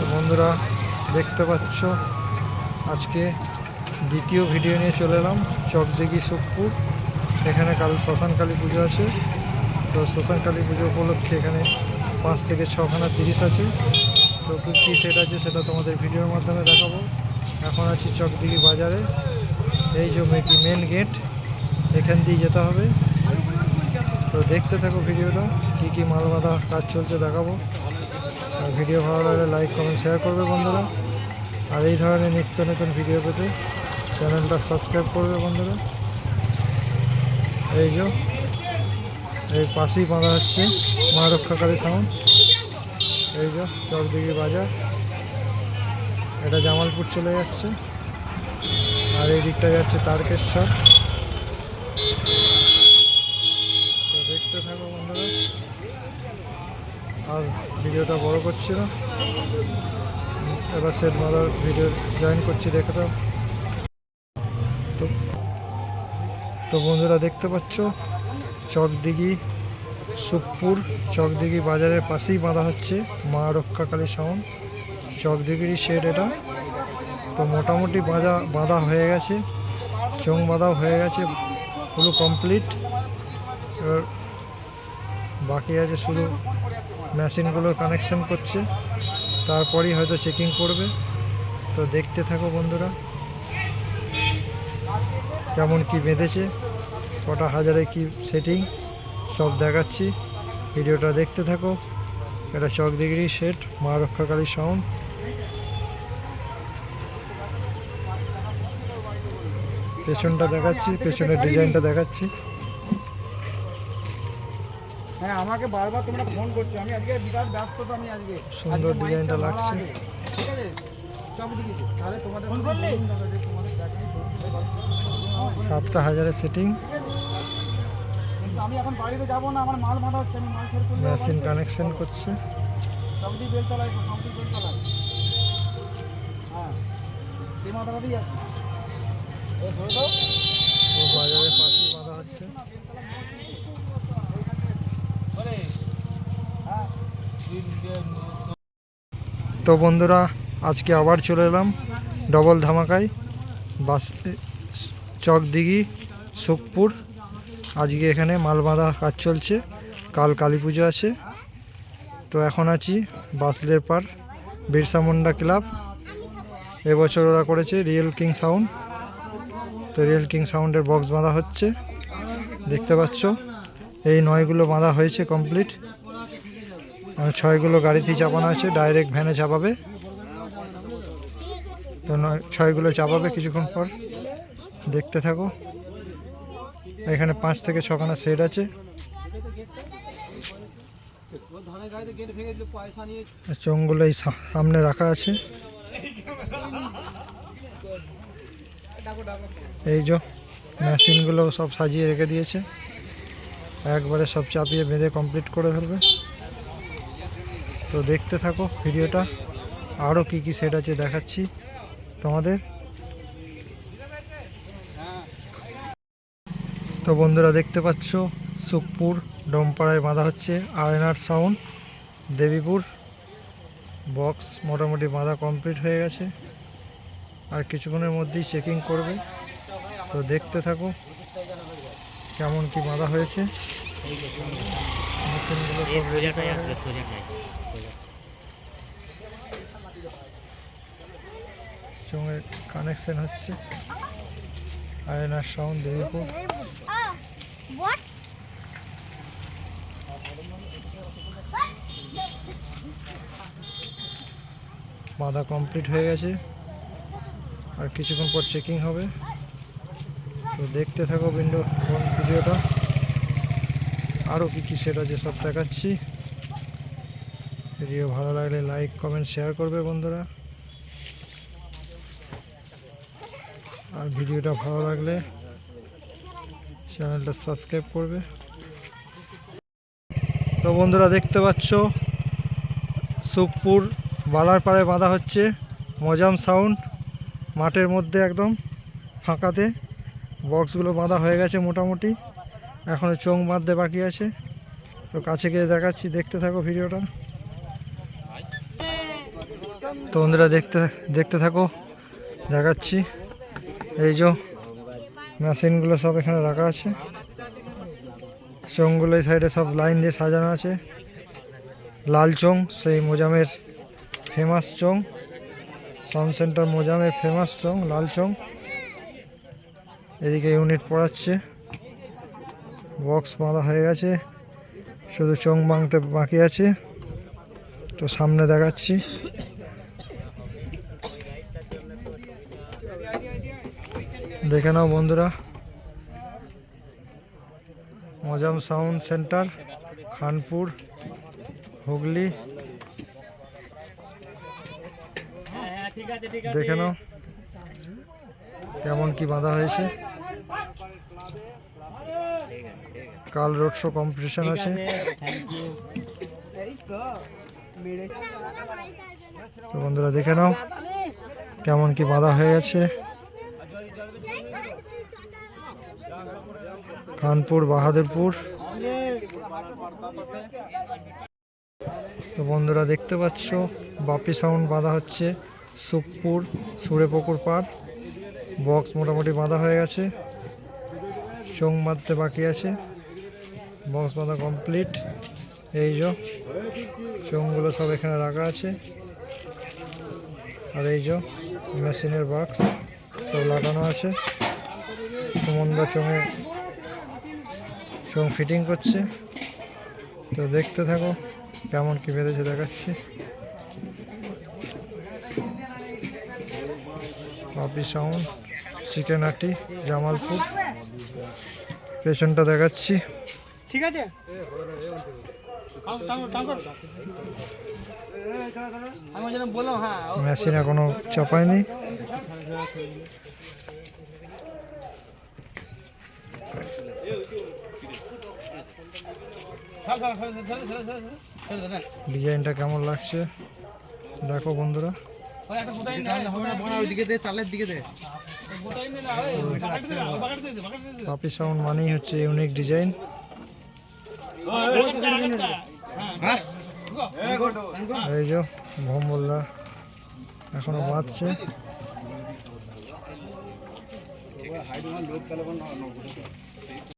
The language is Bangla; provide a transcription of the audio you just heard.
তো বন্ধুরা, দেখতে পাচ্ছ? আজকে দ্বিতীয় ভিডিও নিয়ে চলে এলাম, চকদিঘি সুখপুর। এখানে কাল শ্মশান কালী পুজো আছে। তো শ্মশান কালী পুজো উপলক্ষে এখানে পাঁচ থেকে ছখানা তিরিশ আছে। তো কী সেট আছে সেটা তোমাদের ভিডিওর মাধ্যমে দেখাবো। এখন আছি চকদিঘি বাজারে। এই যে মেন গেট এখান দিয়ে যেতে হবে। তো দেখতে থাকো ভিডিওটা কী কী মাল বাঁধা কাজ চলছে দেখাবো। ভিডিও ভালো লাগলে লাইক কমেন্ট শেয়ার করবে বন্ধুরা। আর এই ধরনের নিত্য নতুন ভিডিও পেতে চ্যানেলটা সাবস্ক্রাইব করবে বন্ধুরা। এই যে, এই পাশেই বাঁধা হচ্ছে মা রক্ষাকারী সাউন্ড এই যে চকদিঘি বাজার। এটা জামালপুর চলে যাচ্ছে। আর এই দিকটা যাচ্ছে তারকেশ্বর। দেখতে থাকো আর ভিডিওটা বড় করছি না। এবার সেট মাদার ভিডিও জয়েন করছি, দেখে তো তো বন্ধুরা দেখতে পাচ্ছ, চকদিঘি, সুখপুর, চকদিঘি বাজারের পাশেই বাঁধা হচ্ছে মা রক্ষাকালী সাউন্ড চকদিঘিরই শেড এটা। তো মোটামুটি বাঁধা বাঁধা হয়ে গেছে, চোং বাঁধাও হয়ে গেছে, পুরো কমপ্লিট এবার বাকি আছে শুধু মেশিনগুলোর কানেকশন করছে। তারপরেই হয়তো চেকিং করবে। তো দেখতে থাকো বন্ধুরা। কেমন কি বেঁধেছে, কটা হাজারে কি সেটিং সব দেখাচ্ছি। ভিডিওটা দেখতে থাকো। এটা চকদিগিরি সেট মা রক্ষাকালী সাউন্ড পেছনটা দেখাচ্ছি, পেছনের ডিজাইনটা দেখাচ্ছি। হ্যাঁ আমাকে বারবার তোমরা ফোন করছ। আমি আজকে বিরাট ব্যস্ত তো আমি আজকে সুন্দর ডিজাইনটা লাগছে। ঠিক আছে? সব দিকে তাহলে তোমাদের ফোন করলে? সাতটা হাজারের সেটিং কিন্তু আমি এখন বাড়িতে যাব না আমার মাল বাঁধা হচ্ছে আমি মাল ছেড়ে করলে মেশিন কানেকশন করছে। সবদি বেলতলায় সবদি বেলতলায়। হ্যাঁ। এই মাথাটাতেই আছে? এই ধরে দাও তো বাজারের পাশেই বাঁধা হচ্ছে হ্যাঁ তো বন্ধুরা, আজকে আবার চলে এলাম ডবল ধামাকায়, বাস চকদিঘি সুখপুর আজকে এখানে মাল বাঁধা কাজ চলছে, কাল কালী পুজো আছে। তো এখন আছি বাসলের পার বিরসা মুন্ডা ক্লাব। এবছর ওরা করেছে রিয়েল কিং সাউন্ড। তো রিয়েল কিং সাউন্ডের বক্স বাঁধা হচ্ছে, দেখতে পাচ্ছ? এই নয়গুলো বাঁধা হয়েছে কমপ্লিট। আর ছয়গুলো গাড়িতেই চাপানো আছে ডাইরেক্ট ভ্যানে চাপাবে। তো ছয়গুলো চাপাবে কিছুক্ষণ পর। দেখতে থাকো। এখানে পাঁচ থেকে ছখানা সেট আছে। চোঙগুলো এই সামনে রাখা আছে। এই যে মেশিনগুলো সব সাজিয়ে রেখে দিয়েছে। একবারে সব চাপিয়ে বেঁধে কমপ্লিট করে ফেলবে। তো দেখতে থাকো ভিডিওটা। আরও কি কি সেট আছে দেখাচ্ছি তোমাদের। তো বন্ধুরা দেখতে পাচ্ছ, সুখপুর ডোমপাড়ায় বাঁধা হচ্ছে আয়নার সাউন্ড দেবীপুর বক্স মোটামুটি বাঁধা কমপ্লিট হয়ে গেছে। আর কিছুক্ষণের মধ্যেই চেকিং করবে। তো দেখতে থাকো কেমন কি বাঁধা হয়েছে। মেশিনগুলো সব ready করা। চোঙের কানেকশন হচ্ছে। আয়নার সাউন্ড দেবীপুর? বাঁধা কমপ্লিট হয়ে গেছে। আর কিছুক্ষণ পর চেকিং হবে। তো দেখতে থাকো উইন্ডো ফোন ভিডিওটা আরও কী কী সেট আছে সব দেখাচ্ছি। ভিডিও ভালো লাগলে লাইক কমেন্ট শেয়ার করবে বন্ধুরা। আর ভিডিওটা ভালো লাগলে চ্যানেলটা সাবস্ক্রাইব করবে। তো বন্ধুরা দেখতে পাচ্ছ, সুখপুর বালার পাড়ে বাঁধা হচ্ছে মজাম সাউন্ড মাঠের মধ্যে একদম ফাঁকাতে বক্সগুলো বাঁধা হয়ে গেছে মোটামুটি। এখনও চোং বাঁধতে বাকি আছে। তো কাছে গিয়ে দেখাচ্ছি, দেখতে থাকো ভিডিওটা। তো বন্ধুরা, দেখতে দেখতে থাকো, দেখাচ্ছি। এই যে মেশিনগুলো সব এখানে রাখা আছে। চোঙগুলো এই সাইডে সব লাইন দিয়ে সাজানো আছে। লাল চোং সেই মোজামের ফেমাস চোং সাউন্ড সেন্টার মোজামের ফেমাস চোং লাল চোং এদিকে ইউনিট পড়াচ্ছে। বক্স বাঁধা হয়ে গেছে। শুধু চোং বাঁধতে বাকি আছে। তো সামনে দেখাচ্ছি। দেখে নাও বন্ধুরা। মজাম সাউন্ড সেন্টার, খানপুর, হুগলি। দেখে নাও কেমন কি বাঁধা হয়েছে। কাল রোড শো কম্পিটিশন আছে। তো বন্ধুরা দেখে নাও কেমন কি বাঁধা হয়ে গেছে। খানপুর বাহাদুরপুর। তো বন্ধুরা দেখতে পাচ্ছ বাপি সাউন্ড বাঁধা হচ্ছে। সুখপুর সুরেপুকুর পার বক্স মোটামুটি বাঁধা হয়ে গেছে। চোং বাঁধতে বাকি আছে। বক্স বাঁধা কমপ্লিট এই যে, চোঙগুলো সব এখানে রাখা আছে। আর এই যে, মেশিনের বাক্স সব লাগানো আছে। সুমনদা চোঙে চোং ফিটিং করছে। তো দেখতে থাকো কেমন কি বেঁধেছে দেখাচ্ছি। পাপি সাউন্ড, চিকেন আটি, জামালপুর। পেছনটা দেখাচ্ছি। ঠিক আছে? হ্যাঁ, মেশিন এখনও চাপায়নি ডিজাইনটা কেমন লাগছে? দেখো বন্ধুরা। পাপি সাউন্ড মানেই হচ্ছে ইউনিক ডিজাইন। এই যে মোহাম্মদা এখনও বাঁচছে। লোক